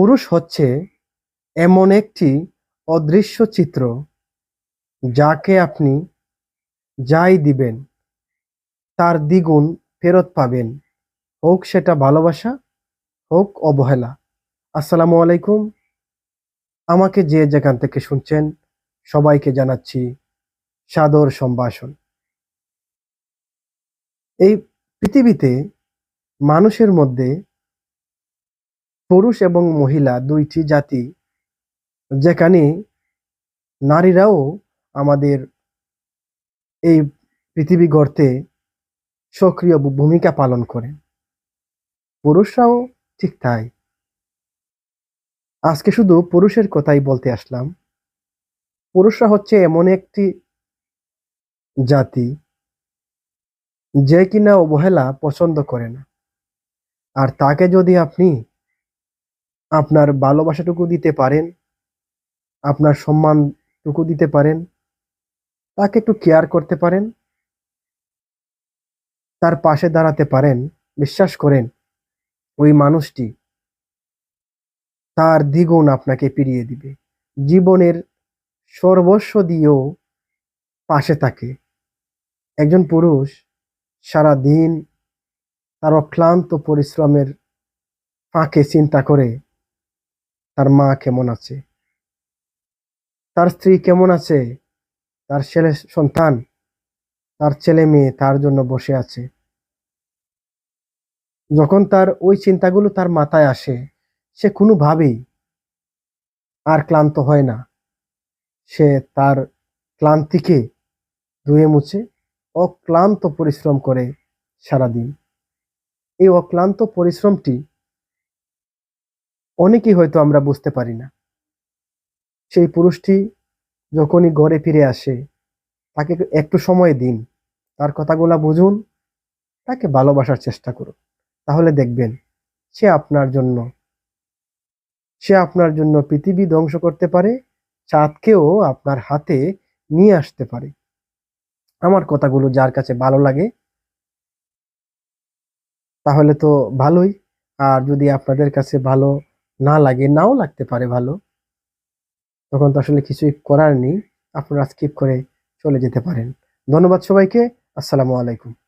পুরুষ হচ্ছে এমন একটি অদৃশ্য চিত্র যাকে আপনি যাই দিবেন, তার দ্বিগুণ ফেরত পাবেন। হোক সেটা ভালোবাসা, হোক অবহেলা। আসসালামু আলাইকুম। আমাকে যে যেখান থেকে শুনছেন, সবাইকে জানাচ্ছি সাদর সম্ভাষণ। এই পৃথিবীতে মানুষের মধ্যে পুরুষ এবং মহিলা দুইটি জাতি, যেখানে নারীরাও আমাদের এই পৃথিবী গড়তে সক্রিয় ভূমিকা পালন করে। পুরুষরাও ঠিক তাই। আজকে শুধু পুরুষের কথাই বলতে আসলাম। পুরুষরা হচ্ছে এমন একটি জাতি যে কিনা অবহেলা পছন্দ করে না। আর তাকে যদি আপনি আপনার ভালোবাসাটুকু দিতে পারেন, আপনার সম্মানটুকু দিতে পারেন, তাকে একটু কেয়ার করতে পারেন, তার পাশে দাঁড়াতে পারেন, বিশ্বাস করেন, ওই মানুষটি তার দ্বিগুণ আপনাকে ফিরিয়ে দিবে। জীবনের সর্বস্ব দিয়েও পাশে থাকে। একজন পুরুষ সারা দিন তার অক্লান্ত পরিশ্রমের ফাঁকে চিন্তা করে তার মা কেমন আছে? তার স্ত্রী কেমন আছে? তার ছেলে সন্তান? তার ছেলে মেয়ে তার জন্য বসে আছে। যখন তার ওই চিন্তাগুলো তার মাথায় আসে, সে কোনোভাবেই আর ক্লান্ত হয় না। সে তার ক্লান্তিকে ধুয়ে মুছে অক্লান্ত পরিশ্রম করে সারাদিন। এই অক্লান্ত পরিশ্রমটি অনেকেই হয়তো আমরা বুঝতে পারি না। সেই পুরুষটি যখনই ঘরে ফিরে আসে, তাকে একটু সময় দিন, তার কথাগুলা বুঝুন, তাকে ভালোবাসার চেষ্টা করুন। তাহলে দেখবেন, সে আপনার জন্য, সে আপনার জন্য পৃথিবী ধ্বংস করতে পারে, চাঁদকেও আপনার হাতে নিয়ে আসতে পারে। আমার কথাগুলো যার কাছে ভালো লাগে, তাহলে তো ভালোই। আর যদি আপনাদের কাছে ভালো না লাগে, নাও লাগতে পারে ভালো। তখন তো আসলে কিছুই করার নেই। আপনারা স্কিপ করে চলে যেতে পারেন। ধন্যবাদ সবাইকে। আসসালামু আলাইকুম।